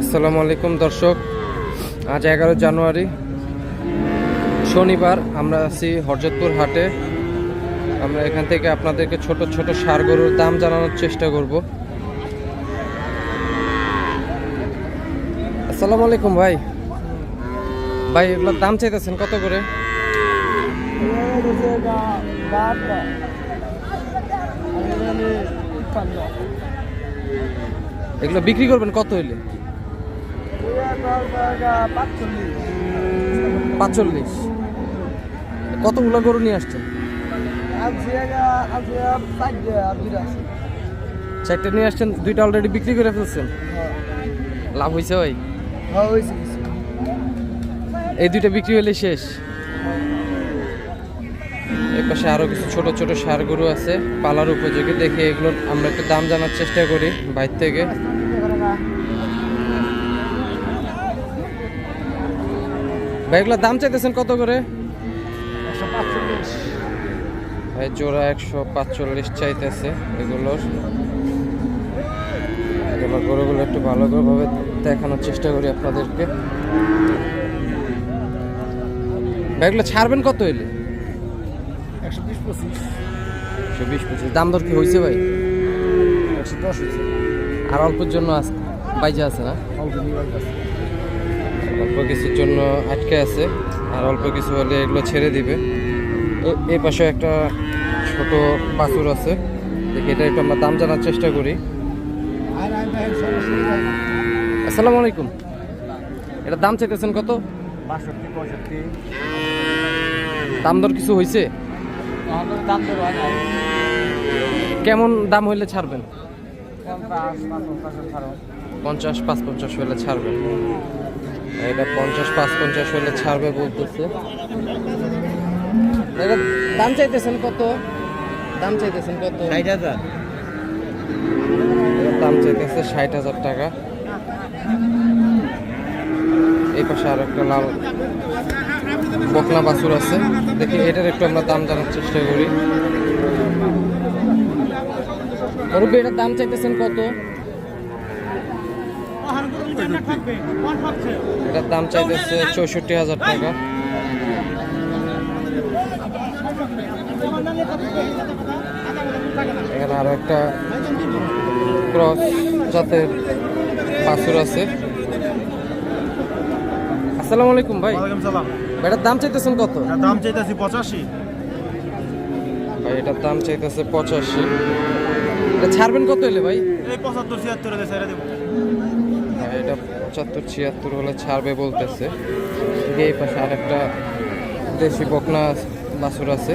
আসসালামু আলাইকুম, দর্শক। আজ এগারো জানুয়ারি, শনিবার। আমরা আছি হরজতপুর হাটে। আমরা এখান থেকে আপনাদেরকে ছোট ছোট সার গরুর দাম জানানোর চেষ্টা করব। আসসালামু আলাইকুম, ভাই। ভাই এগুলোর দাম চাইতেছেন কত করে? এগুলো বিক্রি করবেন কত হইলে? পাঁচচল্লিশ। কতগুলো গরু নিয়ে আসছেন? চারটে নিয়ে আসছেন, দুইটা অলরেডি বিক্রি করে ফেলছেন? লাভ হয়েছে ভাই? এই দুইটা বিক্রি হলে শেষ। এর পাশে আরও কিছু ছোট ছোট সার গরু আছে, পালার উপযোগী। দেখে এগুলো আমরা একটু দাম জানার চেষ্টা করি বাইর থেকে। ভাই এগুলোর দাম চাইতেছেন কত করে? ভাই জোড়া একশো পাঁচচল্লিশ চাইতেছে এগুলোর। এগুলো গরুগুলো একটু ভালো করে ভাবে দেখানোর চেষ্টা করি আপনাদেরকে। ভাই এগুলো ছাড়বেন কত এলে? একশো বিশ পঁচিশ। একশো বিশ পঁচিশ। দাম দর কি হয়েছে ভাই? একশো দশ হয়েছে আর অল্পের জন্য বাইজে আছে না? অল্প অল্প কিছুর জন্য আটকে আছে আর অল্প কিছু হলে এগুলো ছেড়ে দিবে। তো এই পাশে একটা ছোট বাছুর আছে। দেখি এটা একটু আমরা দাম জানার চেষ্টা করি। আসসালামু আলাইকুম। এটা দাম চাইতেছেন কত? দাম দর কিছু হয়েছে হয় কেমন দাম হইলে ছাড়বেন? পঞ্চাশ পাঁচ পঞ্চাশ হলে ছাড়বেন। এটা পঞ্চাশ পাঁচ পঞ্চাশ হলে ছাড়বে বলতেছে। এটা দাম চাইতেছেন কত? দাম চাইতেছেন কত? ষাট হাজার। দাম চাইতেছে ষাট হাজার টাকা। এই পাশে আর একটা লাল বকনা বাছুর আছে। দেখি এটার একটু আমরা দাম জানার চেষ্টা করি। মুরব্বী এটার দাম চাইতেছেন কত? এটার দাম চাইতেছে চৌষট্টি হাজার টাকা। এখানে আরও একটা ক্রস জাতের বাছুর আছে। আসসালামু আলাইকুম ভাই। এটার দাম চাইতেছেন কত? দাম চাইতেছি পঁচাশি। ভাই এটার দাম চাইতেছে পঁচাশি। এটা ছাড়বেন কত এলে ভাই? এই পঁচাত্তর ছিয়াত্তর দেবো। ভাই এটা পঁচাত্তর, ছিয়াত্তর হলে ছাড়বে বলতেছে। এই পাশে আর একটা দেশি বকনা বাছুর আছে।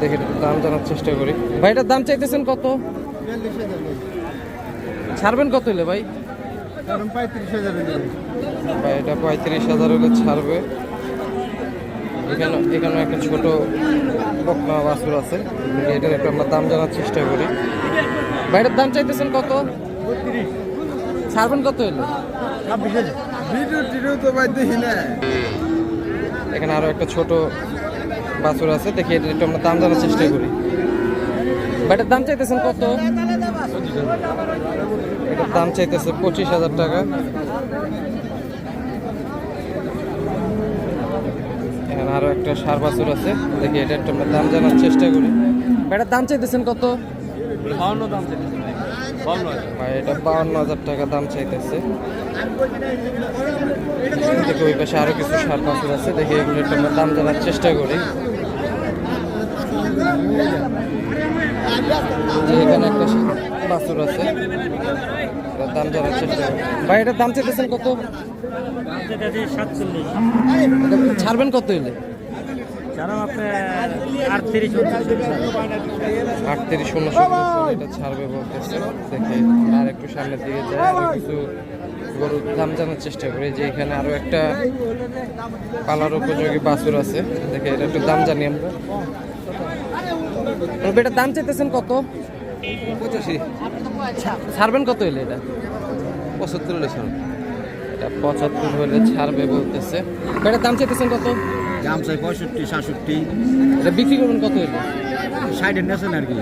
দেখে, দাম জানার চেষ্টা করি। ভাই, এটার দাম চাইতেছেন কত? ছাড়বেন কত হলে ভাই? ভাই, এটা পঁয়ত্রিশ হাজার হলে ছাড়বে। এখানে এখানে একটা ছোট বকনা বাছুর আছে। এটার একটু আমরা দাম জানার চেষ্টা করি। ভাইটার দাম চাইতেছেন কত? ছাড়বেন কত না। এখানে আরও একটা ছোট বাছুর আছে দেখি এটা একটু আমরা দাম জানার চেষ্টা করি। ভাইটার দাম চাইতেছেন কত? এটার দাম চাইতেছে পঁচিশ হাজার টাকা। এখানে আরও একটা সার বাছুর আছে দেখি এটা একটু আমরা দাম জানার চেষ্টা করি। ভাইটার দাম চাইতেছেন কত? বাউন্ন দাম ভাই এটা বাউন্ন হাজার টাকা দাম চাইতেছে। দেখি ওই পাশে আরও কিছু সার বাছুর আছে। দেখি এগুলো একটু আমরা দাম জানার চেষ্টা করি। এখানে একটা বাছুর আছে দাম জানার চেষ্টা করি। ভাই এটার দাম চাইতেছেন কত? ছাড়বেন কত আপনার আটত্রিশ আটত্রিশ শূন্য এটা ছাড়বে বলতেছে। দেখে আর একটু সামনের দিকে যায় আরও কিছু গরুর দাম জানার চেষ্টা করি। যে এখানে আরও একটা পালার উপযোগী বাছুর আছে। দেখে এটা একটু দাম জানি আমরা। এটার দাম চাইতেছেন কত? পঁচাশি। ছাড়বেন কত এলে এটা? পঁচাত্তর হলে এটা পঁচাত্তর হলে ছাড়বে বলতেছে। এটার দাম চাইতেছেন কত? দাম চাই পঁয়ষট্টি সাতষট্টি। এটা বিক্রি করবেন কত এলে ষাটের নেছেন আর কি?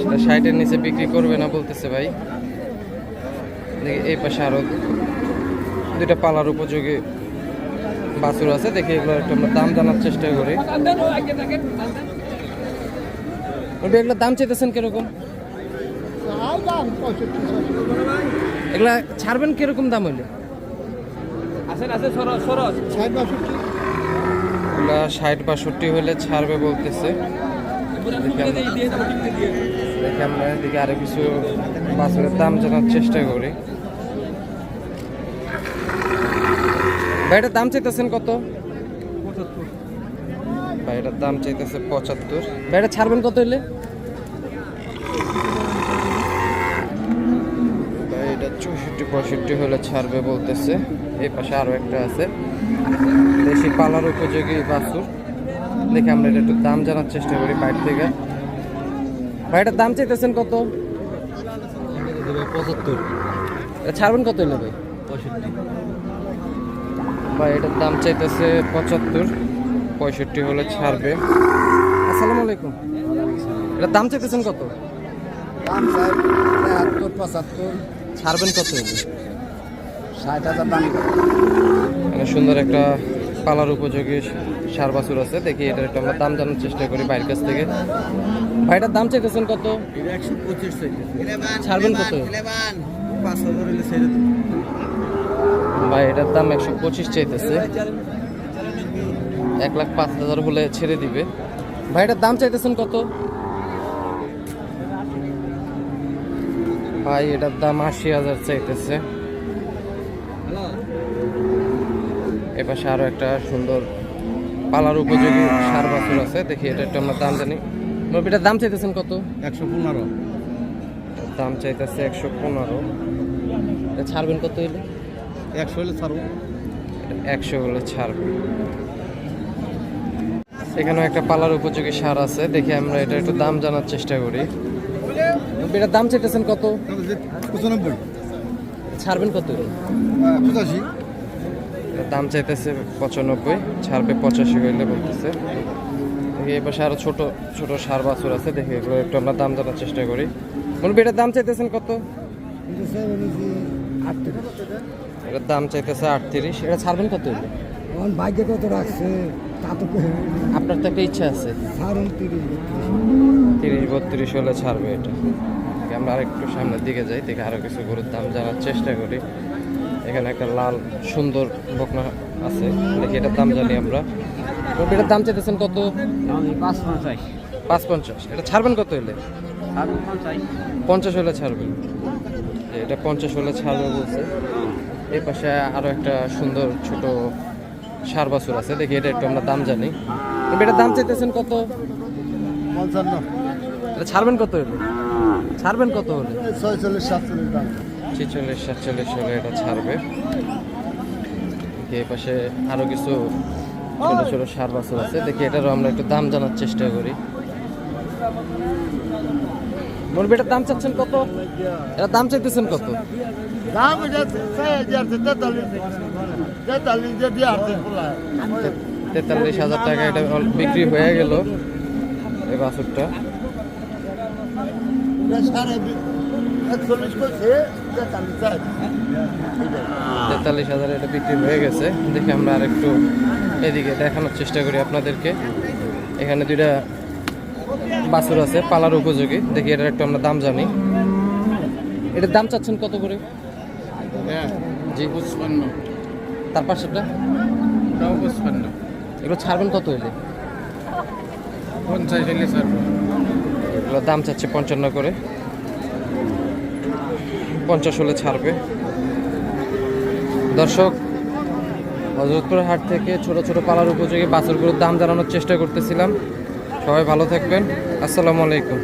সেটা ষাটের নিচে বিক্রি করবে না বলতেছে ভাই। দেখি এই পাশে আরও দুইটা পালার উপযোগী বাছুর আছে। দেখি এগুলো একটু আমরা দাম জানার চেষ্টা করি। ওটা এগুলোর দাম চাইতেছেন কীরকম? এগুলা ছাড়বেন কীরকম দাম হইলে? এগুলা ষাট বাষট্টি। হলে ছাড়বে বলতেছে। দেখি আমরা- এদিকে আরও কিছু বাছুরের দাম জানার চেষ্টা করি। ভাই এটার দাম চাইতেছেন কত? ভাই এটার দাম চাইতেছে পঁচাত্তর। ভাই এটা ছাড়বেন কত হইলে ভাই এটা চৌষট্টি পঁয়ষট্টি হলে ছাড়বে বলতেছে। এই পাশে আরও একটা আছে। দেশি পালার উপযোগী বাছুর। দেখে আমরা এটা একটু দাম জানার চেষ্টা করি বাইর থেকে। ভাই এটার দাম চাইতেছেন কত? পঁচাত্তর। এটা ছাড়বেন কত হইলে ভাই? পঁয়ষট্টি। ভাই এটার দাম চাইতেছে পঁচাত্তর। পঁয়ষট্টি হলে ছাড়বে। আসসালামু আলাইকুম। এটার দাম চাইতেছেন কত? দাম চাই পঁচাত্তর। ছাড়বেন কত ষাট হাজার দাম। সুন্দর একটা পালার উপযোগী সার বাছুর আছে। দেখি এটার একটু আমরা দাম জানার চেষ্টা করি বাইরের কাছ থেকে। ভাইটার দাম চাইতেছেন কত? ছাড়বেন কত? ভাই এটার দাম একশো পঁচিশ চাইতেছে। এক লাখ পাঁচ হাজার হলে ছেড়ে দিবে। ভাই এটার দাম চাইতেছেন কত? ভাই এটার দাম আশি হাজার চাইতেছে। এপাশে আরও একটা সুন্দর পালার উপযোগী সার বাছুর আছে। দেখি এটা একটু আমরা দাম জানি। এটার দাম চাইতেছেন কত? একশো পনেরো। দাম চাইতেছে একশো পনেরো। ছাড়বেন কত হইলে? একশো হলে ছাড়বো। একশো হলে ছাড়বে। এখানে একটা পালার উপযোগী সার আছে। দেখি আমরা এটা একটু দাম জানার চেষ্টা করি। এটার দাম চাইতেছেন কত? পঁচানব্বই। ছাড়বেন কত? পঁচাশি। দাম চাইতেছে পঁচানব্বই ছাড়বে পঁচাশি হইলে বলতেছে। দেখি এ পাশে আরও ছোট ছোট সার বাছুর আছে দেখি এগুলো একটু আমরা দাম জানার চেষ্টা করি। বলবি এটার দাম চাইতেছেন কত? এটার দাম চাইতেছে আটত্রিশ এটা ছাড়বেন কত? ভাগ্য কত রাখছে তা তো আপনার তো একটা ইচ্ছা আছে। তিরিশ তিরিশ বত্রিশ হলে ছাড়বে এটা। আমরা আরেকটু সামনের দিকে যাই দেখে আরও কিছু গরুর দাম জানার চেষ্টা করি। এখানে একটা লাল সুন্দর বকনা আছে। দেখি এটার দাম জানি আমরা। এটার দাম চাইতেছেন কত? পাঁচ পঞ্চাশ। পাঁচ পঞ্চাশ। এটা ছাড়বেন কত হলে পঞ্চাশ। হলে ছাড়বেন। এটা পঞ্চাশ হলে ছাড়বে বলছে। এই পাশে আরও একটা সুন্দর ছোট সার বাছুর আছে। দেখি এটা একটু আমরা দাম জানি। এটার দাম চাইতেছেন কত? পঞ্চান্ন। এটা ছাড়বেন কত হলে ছাড়বেন কত হলে? ছয়চল্লিশ সাতচল্লিশ দাম। ছেচল্লিশ সাতচল্লিশ হলে এটা ছাড়বে। এই পাশে আরও কিছু ছোট ছোট সার বাছর আছে। দেখি এটারও আমরা একটু দাম জানার চেষ্টা করি। দাম চাচ্ছেন কত? এটা দাম চাইতেছেন কত? দাম তেতাল্লিশ। হাজার টাকা এটা বিক্রি হয়ে গেল এই বাছুরটা। সাড়ে একচল্লিশ করছে তেতাল্লিশ তেতাল্লিশ হাজার এটা বিক্রি হয়ে গেছে। দেখি আমরা আর একটু এদিকে দেখানোর চেষ্টা করি আপনাদেরকে। এখানে দুইটা বাছুর আছে পালার উপযোগী। দেখি এটার একটু আমরা দাম জানি। এটার দাম চাচ্ছেন কত করে? জি। পঁচপান্ন। তার পাশেটা পঁচপান্ন। এগুলো ছাড়বেন কত হইলে? পঞ্চাশ হলে স্যার এগুলোর দাম চাচ্ছে পঞ্চান্ন করে। পঞ্চাশ হলে ছাড়বে। দর্শক, হজরতপুর হাট থেকে ছোট ছোট পালার উপযোগী বাছুরগুলোর দাম জানানোর চেষ্টা করতেছিলাম। সবাই ভালো থাকবেন। আসসালামু আলাইকুম।